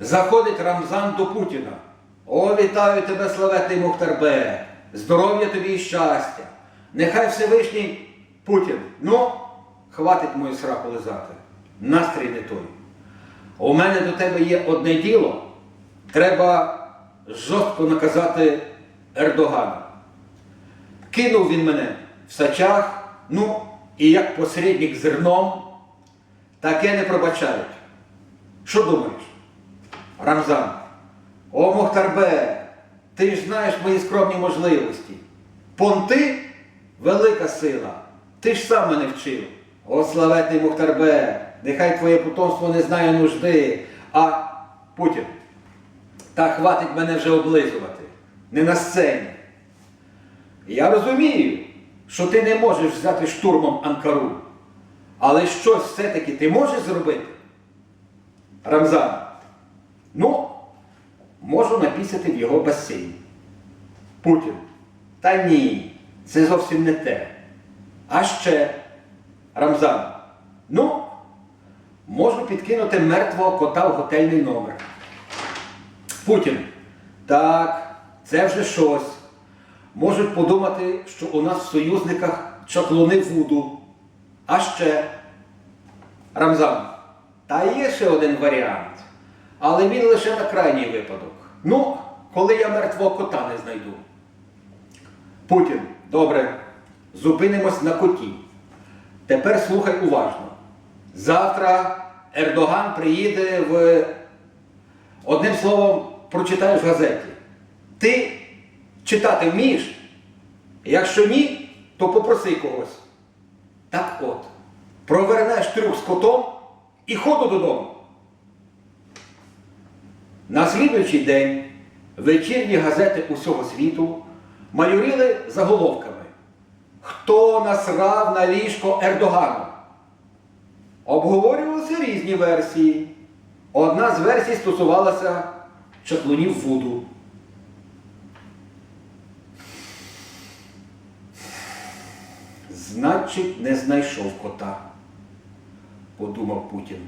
Заходить Рамзан до Путіна. О, вітаю тебе, славетний Мухтарбе! Здоров'я тобі і щастя! Нехай Всевишній Путін. Ну, хватить мою сраку лизати. Настрій не той. У мене до тебе є одне діло. Треба жорстко наказати Ердогана. Кинув він мене в сачах, ну, і як посередник зерном, таке не пробачають. Що думаєш? Рамзан, о Мохтарбе, ти ж знаєш мої скромні можливості. Понти велика сила. Ти ж сам мене вчив. О, славетний Мухтарбе, нехай твоє потомство не знає нужди, а Путін. Та хватить мене вже облизувати. Не на сцені. Я розумію, що ти не можеш взяти штурмом Анкару. Але щось все-таки ти можеш зробити? Рамзан. Ну, можу напісяти в його басейн. Путін. Та ні, це зовсім не те. А ще, Рамзан. Ну, можу підкинути мертвого кота в готельний номер. Путін. Так, це вже щось. Можуть подумати, що у нас в союзниках чаклуни Вуду. А ще, Рамзан, та є ще один варіант. Але він лише на крайній випадок. Ну, коли я мертвого кота не знайду. Путін, добре, зупинимось на коті. Тепер слухай уважно. Завтра Ердоган приїде в. Одним словом, прочитаєш в газеті. Ти читати вмієш? Якщо ні, то попроси когось. Так от, провернеш трюк з котом і ходу додому. На слідуючий день вечірні газети усього світу майоріли заголовками. Хто насрав на ліжко Ердогану? Обговорювалися різні версії. Одна з версій стосувалася чаклунів Вуду. Значить, не знайшов кота, подумав Путін.